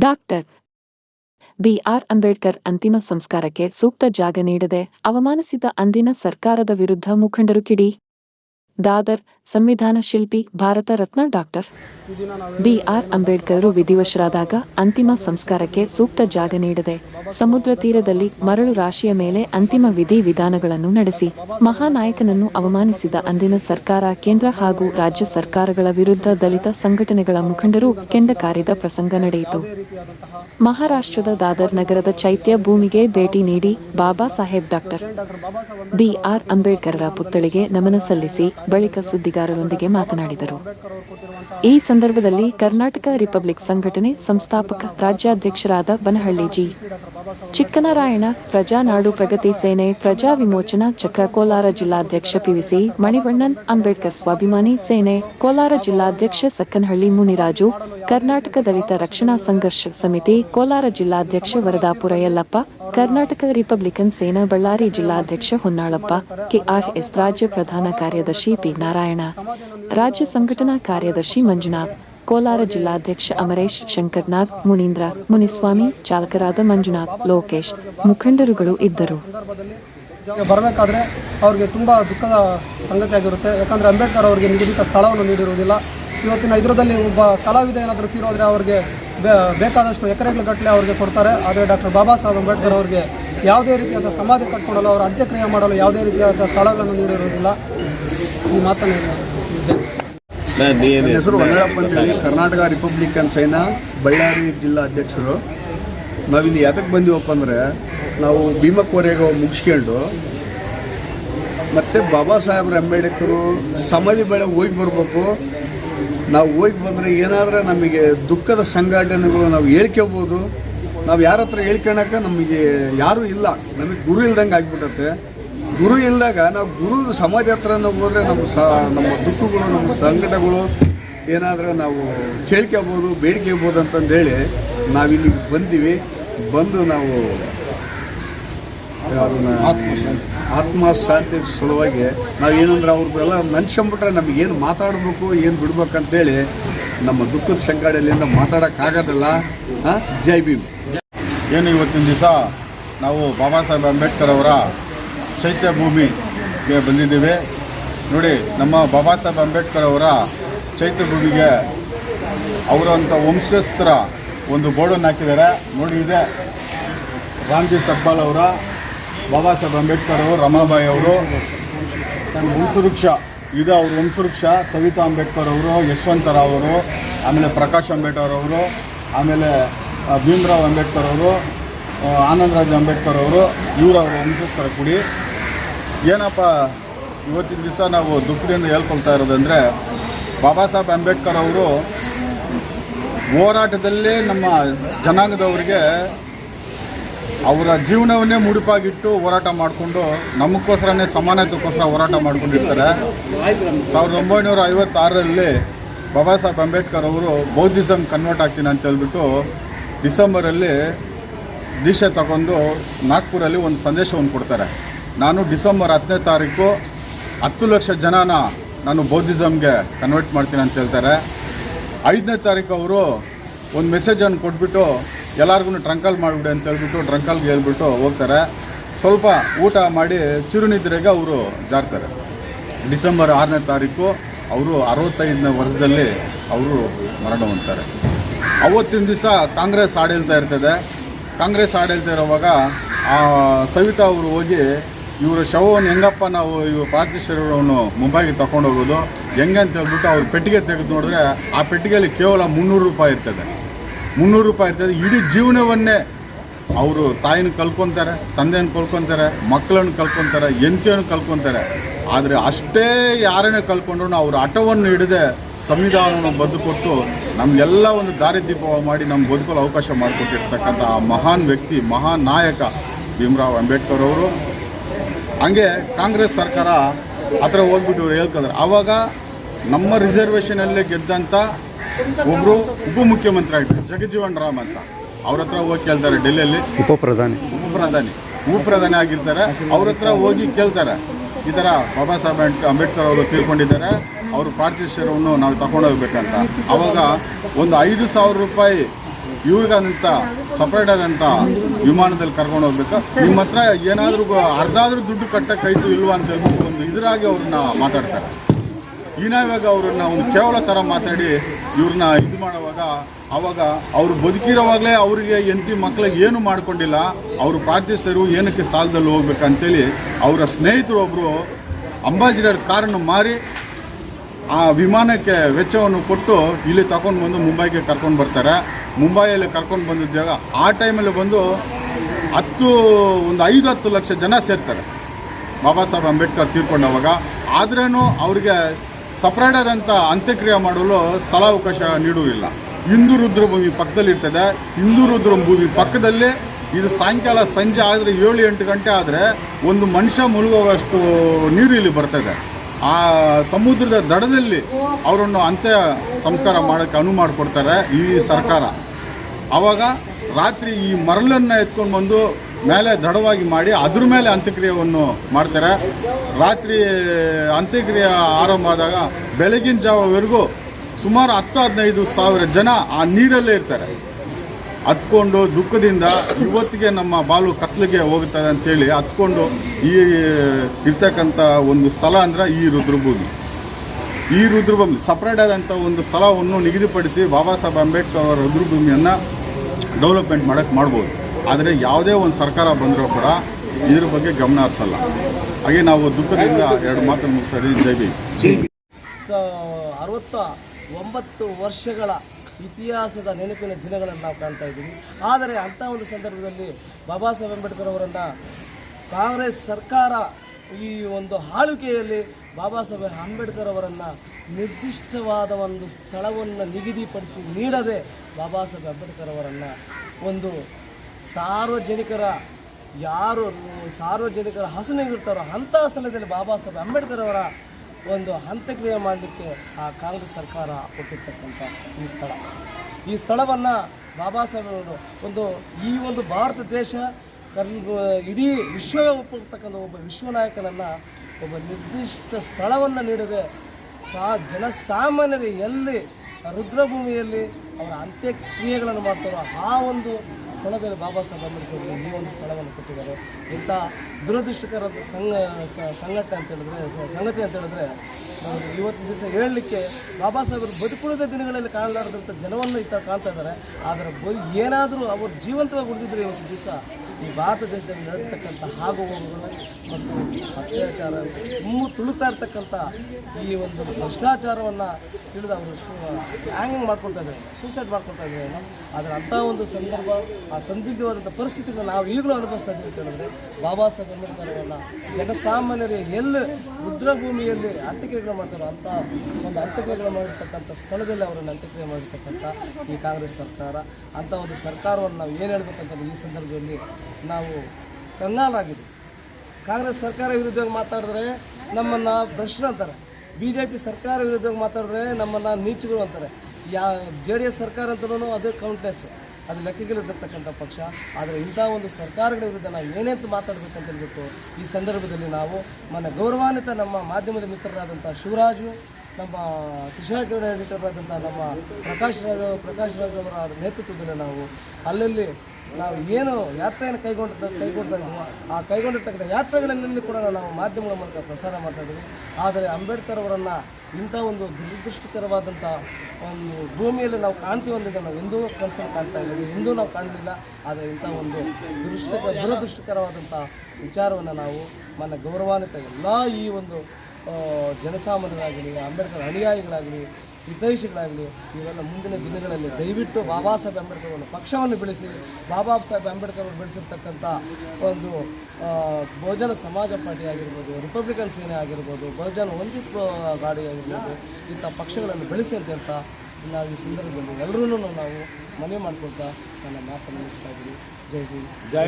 Doctor B R Ambedkar ಅಂತಿಮ ಸಂಸ್ಕಾರಕ್ಕೆ ಸೂಕ್ತ ಜಾಗ ನೀಡದೆ ಅವಮಾನಿಸಿದ ಅಂದಿನ ಸರ್ಕಾರದ ವಿರುದ್ಧ ಮುಖಂಡರು ಕಿಡಿ ದಾದರ್, ಸಂವಿಧಾನ ಶಿಲ್ಪಿ, Bharat Ratna doctor. B R Ambedkar ವಿಧಿವಶರಾದಾಗ ಅಂತಿಮ ಸಂಸ್ಕಾರಕ್ಕೆ ಸೂಕ್ತ ಜಾಗ ನೀಡದೆ ಸಮುದ್ರ ತೀರದಲ್ಲಿ ಮರಳು ರಾಶಿಯ ಮೇಲೆ ಅಂತಿಮ ವಿಧಿ ವಿಧಾನಗಳನ್ನು ನಡೆಸಿ ಮಹಾನಾಯಕನನ್ನು ಅವಮಾನಿಸಿದ ಅಂದಿನ ಸರ್ಕಾರ ಕೇಂದ್ರ ಹಾಗೂ ರಾಜ್ಯ ಸರ್ಕಾರಗಳ ವಿರುದ್ಧ ದಲಿತ ಸಂಘಟನೆಗಳ ಮುಖಂಡರು ಕೆಂಡ ಕಾರಿದ ಪ್ರಸಂಗ ನಡೆಯಿತು. ಮಹಾರಾಷ್ಟ್ರದ ದಾದರ್ ನಗರದ ಚೈತ್ಯ ಭೂಮಿಗೆ ಭೇಟಿ ನೀಡಿ Baba Saheb doctor. B R ಅಂಬೇಡ್ಕರರ ಪುತ್ಥಳಿಗೆ ನಮನ ಸಲ್ಲಿಸಿ ಬಳಿಕ ಸುದ್ದಿಗಾರರೊಂದಿಗೆ ಮಾತನಾಡಿದರು. ಈ ಸಂದರ್ಭದಲ್ಲಿ ಕರ್ನಾಟಕ ರಿಪಬ್ಲಿಕ್ ಸಂಘಟನೆ ಸಂಸ್ಥಾಪಕ ರಾಜ್ಯಾಧ್ಯಕ್ಷರಾದ ಬನಹಳ್ಳಿ ಜಿ. ಚಿಕ್ಕನಾರಾಯಣ ಪ್ರಜಾನಾಡು ಪ್ರಗತಿ ಸೇನೆ ಪ್ರಜಾ ವಿಮೋಚನಾ ಚಕ್ರ ಕೋಲಾರ ಜಿಲ್ಲಾಧ್ಯಕ್ಷ ಪಿವಿಸಿ ಮಣಿವಣ್ಣನ್, ಅಂಬೇಡ್ಕರ್ ಸ್ವಾಭಿಮಾನಿ ಸೇನೆ ಕೋಲಾರ ಜಿಲ್ಲಾಧ್ಯಕ್ಷ ಸಕ್ಕನಹಳ್ಳಿ ಮುನಿರಾಜು, ಕರ್ನಾಟಕ ದಲಿತ ರಕ್ಷಣಾ ಸಂಘರ್ಷ ಸಮಿತಿ ಕೋಲಾರ ಜಿಲ್ಲಾಧ್ಯಕ್ಷ ವರದಾಪುರ ಯಲ್ಲಪ್ಪ ಕರ್ನಾಟಕ ರಿಪಬ್ಲಿಕನ್ ಸೇನಾ ಬಳ್ಳಾರಿ ಜಿಲ್ಲಾಧ್ಯಕ್ಷ ಹೊನ್ನಾಳಪ್ಪ ಕೆಆರ್ಎಸ್ ರಾಜ್ಯ ಪ್ರಧಾನ ಕಾರ್ಯದರ್ಶಿ ಪಿ ನಾರಾಯಣ, ರಾಜ್ಯ ಸಂಘಟನಾ ಕಾರ್ಯದರ್ಶಿ ಮಂಜುನಾಥ್, ಕೋಲಾರ ಜಿಲ್ಲಾಧ್ಯಕ್ಷ ಅಮರೇಶ್ ಶಂಕರ್ನಾಥ್, ಮುನೀಂದ್ರ, ಮುನಿಸ್ವಾಮಿ, ಚಾಲಕರಾದ ಮಂಜುನಾಥ್, ಲೋಕೇಶ್ ಮುಖಂಡರುಗಳು ಇದ್ದರು. ಬರಬೇಕಾದ್ರೆ ಅವ್ರಿಗೆ ತುಂಬ ದುಃಖದ ಸಂಗತಿಯಾಗಿರುತ್ತೆ ಯಾಕಂದ್ರೆ ಅಂಬೇಡ್ಕರ್ ಅವರಿಗೆ ನಿಗದಿತ ಸ್ಥಳವನ್ನು ನೀಡಿರುವುದಿಲ್ಲ. ಇವತ್ತಿನ ಇದರದಲ್ಲಿ ಒಬ್ಬ ಕಲಾವಿದ ಏನಾದರೂ ತೀರೋದ್ರೆ ಅವ್ರಿಗೆ ಬೇಕಾದಷ್ಟು ಎಕರೆಗಳ ಗಟ್ಟಲೆ ಅವ್ರಿಗೆ ಕೊಡ್ತಾರೆ. ಆದರೆ ಡಾಕ್ಟರ್ ಬಾಬಾ ಸಾಹೇಬ್ ಅಂಬೇಡ್ಕರ್ ಅವರಿಗೆ ಯಾವುದೇ ರೀತಿಯಾದ ಸಮಾಧಿ ಕಟ್ಕೊಡಲು ಅವರ ಅಂತ್ಯಕ್ರಿಯೆ ಮಾಡಲು ಯಾವುದೇ ರೀತಿಯಾದ ಸ್ಥಳಗಳನ್ನು ನೀಡಿರುವುದಿಲ್ಲ. ಈ ಮಾತನ್ನು ನನ್ನ ಹೆಸರು ವಂದಳಪ್ಪ ಅಂತೇಳಿ ಕರ್ನಾಟಕ ರಿಪಬ್ಲಿಕನ್ ಸೇನಾ ಬಳ್ಳಾರಿ ಜಿಲ್ಲಾ ಅಧ್ಯಕ್ಷರು. ನಾವಿಲ್ಲಿ ಯಾತಕ್ಕೆ ಬಂದಿವಪ್ಪ ಅಂದರೆ ನಾವು ಭೀಮಕೋರೆಗೆ ಮುಗಿಸ್ಕೊಂಡು ಮತ್ತು ಬಾಬಾ ಸಾಹೇಬ್ರ ಅಂಬೇಡ್ಕರು ಸಮಾಧಿ ಬೆಳೆ ಹೋಗಿ ಬರಬೇಕು. ನಾವು ಹೋಗಿ ಬಂದರೆ ಏನಾದರೂ ನಮಗೆ ದುಃಖದ ಸಂಘಟನೆಗಳು ನಾವು ಹೇಳ್ಕೋಬೋದು. ನಾವು ಯಾರ ಹತ್ರ ಹೇಳ್ಕೊಳಕ್ಕೆ ನಮಗೆ ಯಾರೂ ಇಲ್ಲ. ನಮಗೆ ಗುರು ಇಲ್ದಂಗೆ ಆಗ್ಬಿಟ್ಟತ್ತೆ ಗುರು ಇಲ್ದಾಗ ನಾವು ಗುರು ಸಮಾಜ ಹತ್ರ ನಾವು ಹೋದರೆ ನಮ್ಮ ಸ, ನಮ್ಮ ದುಃಖಗಳು, ನಮ್ಮ ಸಂಕಟಗಳು ಏನಾದರೂ ನಾವು ಕೇಳ್ಕೋಬೋದು, ಬೇಡ್ಕೋಬೋದು ಅಂತಂದೇಳಿ ನಾವಿಲ್ಲಿಗೆ ಬಂದೀವಿ. ಬಂದು ನಾವು ಅದನ್ನ ಆತ್ಮಶಾಂತಿ ಸಲುವಾಗಿ ನಾವೇನಂದ್ರೆ ಅವ್ರದ್ದೆಲ್ಲ ನೆನ್ಸ್ಕೊಂಬಿಟ್ರೆ ನಮಗೇನು ಮಾತಾಡಬೇಕು, ಏನು ಬಿಡ್ಬೇಕಂತೇಳಿ ನಮ್ಮ ದುಃಖದ ಸಂಗಾಡಿಯಲ್ಲಿಂದ ಮಾತಾಡೋಕ್ಕಾಗೋದಿಲ್ಲ. ಹಾಂ? ಜೈ ಭೀಮ್. ಏನು ಇವತ್ತಿನ ದಿವಸ ನಾವು ಬಾಬಾ ಸಾಹೇಬ್ ಅಂಬೇಡ್ಕರ್ ಅವರ ಚೈತ್ಯ ಭೂಮಿಗೆ ಬಂದಿದ್ದೀವಿ. ನೋಡಿ, ನಮ್ಮ ಬಾಬಾ ಸಾಹೇಬ್ ಅಂಬೇಡ್ಕರ್ ಅವರ ಚೈತ್ಯ ಭೂಮಿಗೆ ಅವರಂಥ ವಂಶಸ್ಥರ ಒಂದು ಬೋರ್ಡನ್ನು ಹಾಕಿದ್ದಾರೆ. ನೋಡಿ, ಇದೆ ರಾಮ್ಜಿ ಸಬ್ಬಾಲ್ ಅವರ ಬಾಬಾ ಸಾಹೇಬ್ ಅಂಬೇಡ್ಕರ್ ಅವರು, ರಮಾಬಾಯಿ ಅವರು, ತನ್ನ ವಂಶವೃಕ್ಷ, ಇದು ಅವ್ರ ವಂಶವೃಕ್ಷ, ಸವಿತಾ ಅಂಬೇಡ್ಕರ್ ಅವರು ಯಶವಂತರಾವ್ ಅವರು, ಆಮೇಲೆ ಪ್ರಕಾಶ್ ಅಂಬೇಡ್ಕರ್ ಅವರು, ಆಮೇಲೆ ಭೀಮರಾವ್ ಅಂಬೇಡ್ಕರ್ ಅವರು ಆನಂದರಾಜ್ ಅಂಬೇಡ್ಕರ್ ಅವರು ಇವರವರು ವಂಶಸ್ಥರ ಕುಡಿ. ಏನಪ್ಪ, ಇವತ್ತಿನ ದಿವಸ ನಾವು ದುಃಖದಿಂದ ಹೇಳ್ಕೊಳ್ತಾ ಇರೋದಂದರೆ, ಬಾಬಾ ಸಾಹೇಬ್ ಅಂಬೇಡ್ಕರ್ ಅವರು ಹೋರಾಟದಲ್ಲಿ ನಮ್ಮ ಜನಾಂಗದವರಿಗೆ ಅವರ ಜೀವನವನ್ನೇ ಮುಡಿಪಾಗಿಟ್ಟು ಹೋರಾಟ ಮಾಡಿಕೊಂಡು ನಮಗೋಸ್ಕರನೇ ಸಮಾನತೆಗೋಸ್ಕರ ಹೋರಾಟ ಮಾಡ್ಕೊಂಡಿರ್ತಾರೆ. ಸಾವಿರದ ಒಂಬೈನೂರ ಐವತ್ತಾರರಲ್ಲಿ ಬಾಬಾ ಸಾಹೇಬ್ ಅಂಬೇಡ್ಕರ್ ಅವರು ಬೌದ್ಧಿಸಮ್ ಕನ್ವರ್ಟ್ ಆಗ್ತೀನಿ ಅಂತ ಹೇಳ್ಬಿಟ್ಟು ಡಿಸೆಂಬರಲ್ಲಿ ದೀಕ್ಷೆ ತಗೊಂಡು ನಾಗ್ಪುರಲ್ಲಿ ಒಂದು ಸಂದೇಶವನ್ನು ಕೊಡ್ತಾರೆ. ನಾನು ಡಿಸೆಂಬರ್ ಹತ್ತನೇ ತಾರೀಕು ಹತ್ತು ಲಕ್ಷ ಜನನ ನಾನು ಬೌದ್ಧಿಸಮ್ಗೆ ಕನ್ವರ್ಟ್ ಮಾಡ್ತೀನಿ ಅಂತ ಹೇಳ್ತಾರೆ. ಐದನೇ ತಾರೀಕು ಅವರು ಒಂದು ಮೆಸೇಜನ್ನು ಕೊಟ್ಬಿಟ್ಟು ಎಲ್ಲರಿಗೂ ಟ್ರಂಕಲ್ ಮಾಡಿಬಿಡಿ ಅಂತ ಹೇಳ್ಬಿಟ್ಟು ಟ್ರಂಕಲ್ಗೆ ಹೇಳ್ಬಿಟ್ಟು ಹೋಗ್ತಾರೆ. ಸ್ವಲ್ಪ ಊಟ ಮಾಡಿ ಚಿರುನಿದ್ರೆಗೆ ಅವರು ಜಾರ್ತಾರೆ. ಡಿಸೆಂಬರ್ ಆರನೇ ತಾರೀಕು ಅವರು ಅರವತ್ತೈದನೇ ವರ್ಷದಲ್ಲಿ ಅವರು ಮರಣ ಹೊಂದ್ತಾರೆ. ಅವತ್ತಿನ ದಿವಸ ಕಾಂಗ್ರೆಸ್ ಆಡಳಿತ ಇರ್ತದೆ. ಕಾಂಗ್ರೆಸ್ ಆಡಳಿತ ಇರುವಾಗ ಆ ಸವಿತಾ ಅವರು ಹೋಗಿ ಇವರ ಶವವನ್ನು ಹೆಂಗಪ್ಪ ನಾವು ಇವರು ಪಾರ್ಥಿವ ಶರೀರವನ್ನು ಮುಂಬೈಗೆ ತಗೊಂಡೋಗೋದು ಹೆಂಗೆ ಅಂತ ಹೇಳ್ಬಿಟ್ಟು ಅವ್ರ ಪೆಟ್ಟಿಗೆ ತೆಗೆದು ನೋಡಿದ್ರೆ ಆ ಪೆಟ್ಟಿಗೆಯಲ್ಲಿ ಕೇವಲ ಮುನ್ನೂರು ರೂಪಾಯಿ ಇರ್ತದೆ. ಮುನ್ನೂರು ರೂಪಾಯಿ ಇರ್ತದೆ. ಇಡೀ ಜೀವನವನ್ನೇ ಅವರು ತಾಯಿನ ಕಲ್ಕೊತಾರೆ ತಂದೆಯನ್ನು ಕಲ್ಕೊತಾರೆ, ಮಕ್ಕಳನ್ನು ಕಲ್ಕೊತಾರೆ ಎಂತಿಯನ್ನು ಕಲ್ಕೊತಾರೆ. ಆದರೆ ಅಷ್ಟೇ ಯಾರನ್ನೇ ಕಲ್ಕೊಂಡ್ರು ಅವ್ರ ಹಠವನ್ನು ಹಿಡಿದೆ ಸಂವಿಧಾನವನ್ನು ಬದುಕೊಟ್ಟು ನಮಗೆಲ್ಲ ಒಂದು ದಾರಿದೀಪ ಮಾಡಿ ನಮ್ಗೆ ಬದುಕಲು ಅವಕಾಶ ಮಾಡಿಕೊಟ್ಟಿರ್ತಕ್ಕಂಥ ಆ ಮಹಾನ್ ವ್ಯಕ್ತಿ, ಮಹಾನ್ ನಾಯಕ ಭೀಮರಾವ್ ಅಂಬೇಡ್ಕರ್ ಅವರು. ಹಂಗೆ ಕಾಂಗ್ರೆಸ್ ಸರ್ಕಾರ ಹತ್ರ ಹೋಗ್ಬಿಟ್ಟು ಅವ್ರು ಹೇಳ್ಕೊಂಡ್ರೆ ಆವಾಗ ನಮ್ಮ ರಿಸರ್ವೇಷನಲ್ಲೇ ಗೆದ್ದಂಥ ಒಬ್ಬರು ಉಪಮುಖ್ಯಮಂತ್ರಿ ಆಗಿದ್ರು. ಜಗಜೀವನ್ ರಾಮ್ ಅಂತ. ಅವ್ರ ಹತ್ರ ಹೋಗಿ ಕೇಳ್ತಾರೆ ಡೆಲ್ಲಿಯಲ್ಲಿ. ಉಪ ಪ್ರಧಾನಿ ಉಪ ಪ್ರಧಾನಿ ಉಪ ಪ್ರಧಾನಿ ಆಗಿರ್ತಾರೆ. ಅವ್ರ ಹತ್ರ ಹೋಗಿ ಕೇಳ್ತಾರೆ. ಈ ಥರ ಬಾಬಾ ಸಾಹೇಬ್ ಅಂಬ್- ಅಂಬೇಡ್ಕರ್ ಅವರು ತೀರ್ಕೊಂಡಿದ್ದಾರೆ. ಅವರು ಪಾರ್ಥಿವ ಶರೀರವನ್ನು ನಾವು ತಗೊಂಡೋಗ್ಬೇಕಂತ ಅವಾಗ ಒಂದು ಐದು ಸಾವಿರ ರೂಪಾಯಿ ಇವ್ರಿಗಂತ ಸಪ್ರೇಟ್ ಆದಂಥ ವಿಮಾನದಲ್ಲಿ ಕರ್ಕೊಂಡು ಹೋಗ್ಬೇಕು? ನಿಮ್ಮ ಹತ್ರ ಏನಾದರೂ ಅರ್ಧಾದರೂ ದುಡ್ಡು ದುಡ್ಡು ಕಟ್ಟಕ್ಕೈತು ಇಲ್ವಾ ಅಂತ ಹೇಳ್ಬಿಟ್ಟು ಒಂದು ಇದರಾಗಿ ಅವ್ರನ್ನ ಮಾತಾಡ್ತಾರೆ. ಹೀನಾಯವಾಗ ಅವ್ರನ್ನ ಒಂದು ಕೇವಲ ಥರ ಮಾತಾಡಿ ಇವ್ರನ್ನ ಇದು ಮಾಡುವಾಗ ಆವಾಗ ಅವರು ಬದುಕಿರೋವಾಗಲೇ ಅವರಿಗೆ ಎಂತಿ ಮಕ್ಕಳಿಗೆ ಏನು ಮಾಡ್ಕೊಂಡಿಲ್ಲ, ಅವರು ಪ್ರಾರ್ಥಿಸರು ಏನಕ್ಕೆ ಸಾಲದಲ್ಲಿ ಹೋಗ್ಬೇಕಂತೇಳಿ ಅವರ ಸ್ನೇಹಿತರು ಒಬ್ಬರು ಅಂಬಾಸಿಡರ್ ಕಾರನ್ನು ಮಾರಿ ಆ ವಿಮಾನಕ್ಕೆ ವೆಚ್ಚವನ್ನು ಕೊಟ್ಟು ಇಲ್ಲಿ ತಗೊಂಡು ಬಂದು ಮುಂಬೈಗೆ ಕರ್ಕೊಂಡು ಬರ್ತಾರೆ. ಮುಂಬೈಯಲ್ಲಿ ಕರ್ಕೊಂಡು ಬಂದಿದ್ದಾಗ ಆ ಟೈಮಲ್ಲಿ ಬಂದು ಹತ್ತು, ಒಂದು ಐದು ಹತ್ತು ಲಕ್ಷ ಜನ ಸೇರ್ತಾರೆ. ಬಾಬಾ ಸಾಹೇಬ್ ಅಂಬೇಡ್ಕರ್ ತೀರ್ಕೊಂಡವಾಗ. ಆದ್ರೂ ಅವ್ರಿಗೆ ಸಪ್ರೇಟ್ ಆದಂಥ ಅಂತ್ಯಕ್ರಿಯೆ ಮಾಡಲು ಸ್ಥಳಾವಕಾಶ ನೀಡುವುದಿಲ್ಲ. ಹಿಂದೂ ರುದ್ರಭೂಮಿ ಪಕ್ಕದಲ್ಲಿ ಇರ್ತದೆ. ಹಿಂದೂ ರುದ್ರಭೂಮಿ ಪಕ್ಕದಲ್ಲಿ ಇದು ಸಾಯಂಕಾಲ ಸಂಜೆ ಆದರೆ ಏಳು ಎಂಟು ಗಂಟೆ ಆದರೆ ಒಂದು ಮನುಷ್ಯ ಮುಳುಗುವಷ್ಟು ನೀರು ಇಲ್ಲಿ ಬರ್ತದೆ. ಆ ಸಮುದ್ರದ ದಡದಲ್ಲಿ ಅವರನ್ನು ಅಂತ್ಯ ಸಂಸ್ಕಾರ ಮಾಡೋಕ್ಕೆ ಅನುವು ಮಾಡಿಕೊಡ್ತಾರೆ ಈ ಸರ್ಕಾರ. ಆವಾಗ ರಾತ್ರಿ ಈ ಮರಳನ್ನು ಎತ್ಕೊಂಡು ಬಂದು ಮೇಲೆ ದೃಢವಾಗಿ ಮಾಡಿ ಅದ್ರ ಮೇಲೆ ಅಂತ್ಯಕ್ರಿಯೆಯನ್ನು ಮಾಡ್ತಾರೆ. ರಾತ್ರಿ ಅಂತ್ಯಕ್ರಿಯೆ ಆರಂಭ ಆದಾಗ ಬೆಳಗಿನ ಜಾವವರೆಗೂ ಸುಮಾರು ಹತ್ತು ಹದಿನೈದು ಸಾವಿರ ಜನ ಆ ನೀರಲ್ಲೇ ಇರ್ತಾರೆ. ಹತ್ಕೊಂಡು ದುಃಖದಿಂದ ಇವತ್ತಿಗೆ ನಮ್ಮ ಬಾಲು ಕತ್ಲಿಗೆ ಹೋಗುತ್ತದೆ ಅಂತೇಳಿ ಹತ್ಕೊಂಡು ಈ ಇರ್ತಕ್ಕಂಥ ಒಂದು ಸ್ಥಳ ಅಂದ್ರೆ ಈ ರುದ್ರಭೂಮಿ. ಈ ರುದ್ರಭೂಮಿ ಸಪ್ರೇಟ್ ಆದಂಥ ಒಂದು ಸ್ಥಳವನ್ನು ನಿಗದಿಪಡಿಸಿ ಬಾಬಾ ಸಾಹೇಬ್ ಅಂಬೇಡ್ಕರ್ ಅವರ ರುದ್ರಭೂಮಿಯನ್ನು ಡೆವಲಪ್ಮೆಂಟ್ ಮಾಡೋಕ್ಕೆ ಮಾಡ್ಬೋದು. ಆದರೆ ಯಾವುದೇ ಒಂದು ಸರ್ಕಾರ ಬಂದರೂ ಕೂಡ ಇದ್ರ ಬಗ್ಗೆ ಗಮನ ಹರಿಸಲ್ಲ. ಹಾಗೆ ನಾವು ದುಃಖದಿಂದ ಎರಡು ಮಾತು ಮುಗಿಸಿ ಜೈ ಬಿ ಅರವತ್ತ ಒಂಬತ್ತು ವರ್ಷಗಳ ಇತಿಹಾಸದ ನೆನಪಿನ ದಿನಗಳನ್ನು ನಾವು ಕಾಣ್ತಾ ಇದ್ದೀವಿ. ಆದರೆ ಅಂಥ ಒಂದು ಸಂದರ್ಭದಲ್ಲಿ ಬಾಬಾ ಸಾಹೇಬ್ ಅಂಬೇಡ್ಕರ್ ಅವರನ್ನು ಕಾಂಗ್ರೆಸ್ ಸರ್ಕಾರ ಈ ಒಂದು ಆಳ್ವಿಕೆಯಲ್ಲಿ ಬಾಬಾ ಸಾಹೇಬ್ ಅಂಬೇಡ್ಕರ್ ಅವರನ್ನು ನಿರ್ದಿಷ್ಟವಾದ ಒಂದು ಸ್ಥಳವನ್ನು ನಿಗದಿಪಡಿಸಿ ನೀಡದೆ ಬಾಬಾ ಸಾಹೇಬ್ ಅಂಬೇಡ್ಕರ್ ಅವರನ್ನು ಒಂದು ಸಾರ್ವಜನಿಕರ ಯಾರು ಸಾರ್ವಜನಿಕರ ಹಸುನಾಗಿರ್ತಾರೋ ಅಂಥ ಸ್ಥಳದಲ್ಲಿ ಬಾಬಾ ಸಾಹೇಬ್ ಅಂಬೇಡ್ಕರ್ ಅವರ ಒಂದು ಅಂತ್ಯಕ್ರಿಯೆ ಮಾಡಲಿಕ್ಕೆ ಆ ಕಾಂಗ್ರೆಸ್ ಸರ್ಕಾರ ಕೊಟ್ಟಿರ್ತಕ್ಕಂಥ ಈ ಸ್ಥಳ. ಈ ಸ್ಥಳವನ್ನು ಬಾಬಾ ಸಾಹೇಬ್ರವರು ಒಂದು ಈ ಒಂದು ಭಾರತ ದೇಶ ಕರ್ ಇಡೀ ವಿಶ್ವವೇ ಒಪ್ಪಿರ್ತಕ್ಕಂಥ ಒಬ್ಬ ವಿಶ್ವನಾಯಕನನ್ನು ಒಬ್ಬ ನಿರ್ದಿಷ್ಟ ಸ್ಥಳವನ್ನು ನೀಡದೆ ಸಾ ಜನಸಾಮಾನ್ಯರು ಎಲ್ಲಿ ರುದ್ರಭೂಮಿಯಲ್ಲಿ ಅವರ ಅಂತ್ಯಕ್ರಿಯೆಗಳನ್ನು ಮಾಡ್ತಾರೋ ಆ ಒಂದು ಸ್ಥಳದಲ್ಲಿ ಬಾಬಾ ಸಾಹೇಬ್ ಅಂಬೇಡ್ಕರ್ ಈ ಒಂದು ಸ್ಥಳವನ್ನು ಕೊಟ್ಟಿದ್ದಾರೆ. ಇಂಥ ದುರದೃಷ್ಟಕರದ ಸಂಘ ಸಂಘಟನೆ ಅಂತ ಹೇಳಿದ್ರೆ ಸಂಗತಿ ಅಂತ ಹೇಳಿದ್ರೆ ಇವತ್ತು ದಿವಸ ಹೇಳಲಿಕ್ಕೆ ಬಾಬಾ ಸಾಹೇಬರು ಬದುಕುಳಿದ ದಿನಗಳಲ್ಲಿ ಕಾಣಲಾರದಂಥ ಜನವನ್ನು ಈ ಥರ ಕಾಣ್ತಾ ಇದ್ದಾರೆ. ಆದರೆ ಏನಾದರೂ ಅವರು ಜೀವಂತವಾಗಿ ಉಳಿದಿದ್ರೆ ಇವತ್ತು ದಿವಸ ಈ ಭಾರತ ದೇಶದಲ್ಲಿ ನಡೆತಕ್ಕಂಥ ಹಾಗೂ ಮತ್ತು ಅತ್ಯಾಚಾರ ತುಂಬ ತುಳುತ್ತಾ ಇರ್ತಕ್ಕಂಥ ಈ ಒಂದು ಭ್ರಷ್ಟಾಚಾರವನ್ನು ತಿಳಿದು ಅವರು ಹ್ಯಾಂಗಿಂಗ್ ಮಾಡ್ಕೊಳ್ತಾ ಇದ್ದಾರೆ ಸೂಸೈಡ್ ಮಾಡ್ಕೊಳ್ತಾ ಇದ್ದಾರೆ. ಆದರೆ ಅಂಥ ಒಂದು ಸಂದರ್ಭ, ಆ ಸಂದಿಗ್ಧವಾದಂಥ ಪರಿಸ್ಥಿತಿಗಳನ್ನ ನಾವು ಈಗಲೂ ಅನುಭವಿಸ್ತಾ ಇದ್ದೀವಿ ಅಂತೇಳಿದ್ರೆ ಬಾಬಾ ಸಾಹೇಬ್ ಅಂಬೇಡ್ಕರ್ ಅವರನ್ನ ಜನಸಾಮಾನ್ಯರು ಎಲ್ಲಿ ರುದ್ರಭೂಮಿಯಲ್ಲಿ ಅಂತ್ಯಕ್ರಿಯೆಗಳು ಮಾಡ್ತಾರೋ ಅಂಥ ಒಂದು ಅಂತ್ಯಕ್ರಿಯೆಗಳು ಮಾಡಿರ್ತಕ್ಕಂಥ ಸ್ಥಳದಲ್ಲಿ ಅವರನ್ನು ಅಂತ್ಯಕ್ರಿಯೆ ಮಾಡಿರ್ತಕ್ಕಂಥ ಈ ಕಾಂಗ್ರೆಸ್ ಸರ್ಕಾರ, ಅಂಥ ಒಂದು ಸರ್ಕಾರವನ್ನು ನಾವು ಏನು ಹೇಳ್ಬೇಕಂತಂದ್ರೆ ಈ ಸಂದರ್ಭದಲ್ಲಿ ನಾವು ಕಂಗಾಲಾಗಿದೆ ಕಾಂಗ್ರೆಸ್ ಸರ್ಕಾರ ವಿರುದ್ಧವಾಗಿ ಮಾತಾಡಿದ್ರೆ ನಮ್ಮನ್ನು ಭ್ರಷ್ಟ ಅಂತಾರೆ. ಬಿ ಜೆ ಪಿ ಸರ್ಕಾರ ವಿರುದ್ಧವಾಗಿ ಮಾತಾಡಿದ್ರೆ ನಮ್ಮನ್ನು ನೀಚುಗಳು ಅಂತಾರೆ. ಯಾ, ಜೆ ಡಿ ಎಸ್ ಸರ್ಕಾರ ಅಂತಲೂ ಅದು ಕೌಂಟ್ಲೆಸ್ ಅದು ಲೆಕ್ಕಗಳಿರ್ತಕ್ಕಂಥ ಪಕ್ಷ. ಆದರೆ ಇಂಥ ಒಂದು ಸರ್ಕಾರಗಳ ವಿರುದ್ಧ ನಾವು ಏನೇಂತ ಮಾತಾಡಬೇಕಂತ ಹೇಳ್ಬಿಟ್ಟು ಈ ಸಂದರ್ಭದಲ್ಲಿ ನಾವು ಮನ ಗೌರವಾನ್ವಿತ ನಮ್ಮ ಮಾಧ್ಯಮದ ಮಿತ್ರರಾದಂಥ ಶಿವರಾಜು ನಮ್ಮ ಕೃಷಿಕರಣ ಎಡಿಟರಾದಂಥ ನಮ್ಮ ಪ್ರಕಾಶ್ ರಾಜ್ ಪ್ರಕಾಶ್ ರಾಜ್ ಅವರ ನೇತೃತ್ವದಲ್ಲಿ ನಾವು ಅಲ್ಲಲ್ಲಿ ನಾವು ಏನು ಯಾತ್ರೆಯನ್ನು ಕೈಗೊಂಡ ಇದ್ವೋ ಆ ಕೈಗೊಂಡಿರ್ತಕ್ಕಂಥ ಯಾತ್ರೆಗಳಲ್ಲಿ ಕೂಡ ನಾವು ಮಾಧ್ಯಮಗಳ ಮೂಲಕ ಪ್ರಸಾರ ಮಾಡ್ತಾ ಇದ್ದೀವಿ. ಆದರೆ ಅಂಬೇಡ್ಕರ್ ಅವರನ್ನು ಇಂಥ ಒಂದು ದುರದೃಷ್ಟಕರವಾದಂಥ ಒಂದು ಭೂಮಿಯಲ್ಲಿ ನಾವು ಕಾಣ್ತೀವಿ ಅಂದಿದ್ದ ನಾವು ಎಂದೂ ಕನಸನ್ನು ಕಾಣ್ತಾ ಇದ್ದೀವಿ. ಎಂದೂ ನಾವು ಕಾಣಲಿಲ್ಲ. ಆದರೆ ಇಂಥ ಒಂದು ದುರದೃಷ್ಟ ದುರದೃಷ್ಟಕರವಾದಂಥ ವಿಚಾರವನ್ನು ನಾವು ಮನ್ನ ಗೌರವಾನ್ವಿತ ಎಲ್ಲ ಈ ಒಂದು ಜನಸಾಮಾನ್ಯರಾಗಲಿ, ಅಂಬೇಡ್ಕರ್ ಅನುಯಾಯಿಗಳಾಗಲಿ ಹಿತೈಷಿಗಳಾಗಲಿ ಇವೆಲ್ಲ ಮುಂದಿನ ದಿನಗಳಲ್ಲಿ ದಯವಿಟ್ಟು ಬಾಬಾ ಸಾಹೇಬ್ ಅಂಬೇಡ್ಕರ್ ಅವರ ಪಕ್ಷವನ್ನು ಬೆಳೆಸಿ, ಬಾಬಾ ಸಾಹೇಬ್ ಅಂಬೇಡ್ಕರ್ ಅವರು ಬೆಳೆಸಿರ್ತಕ್ಕಂಥ ಒಂದು ಬಹುಜನ ಸಮಾಜ ಪಾರ್ಟಿ ಆಗಿರ್ಬೋದು, ರಿಪಬ್ಲಿಕನ್ ಸೇನೆ ಆಗಿರ್ಬೋದು, ಬಹುಜನ ಒಂದಿತ್ವ ಗಾಡಿ ಆಗಿರ್ಬೋದು, ಇಂಥ ಪಕ್ಷಗಳನ್ನು ಬೆಳೆಸಿ ಅಂತ ನಾವು ಈ ಸಂದರ್ಭದಲ್ಲಿ ಎಲ್ಲರೂ ನಾವು ಮನವಿ ಮಾಡ್ಕೊಳ್ತಾ ನನ್ನ ಮಾತನ್ನು ಮುಗಿಸ್ತಾ ಇದ್ದೀವಿ ಜೈ ಹಿಂದ್. ಜೈ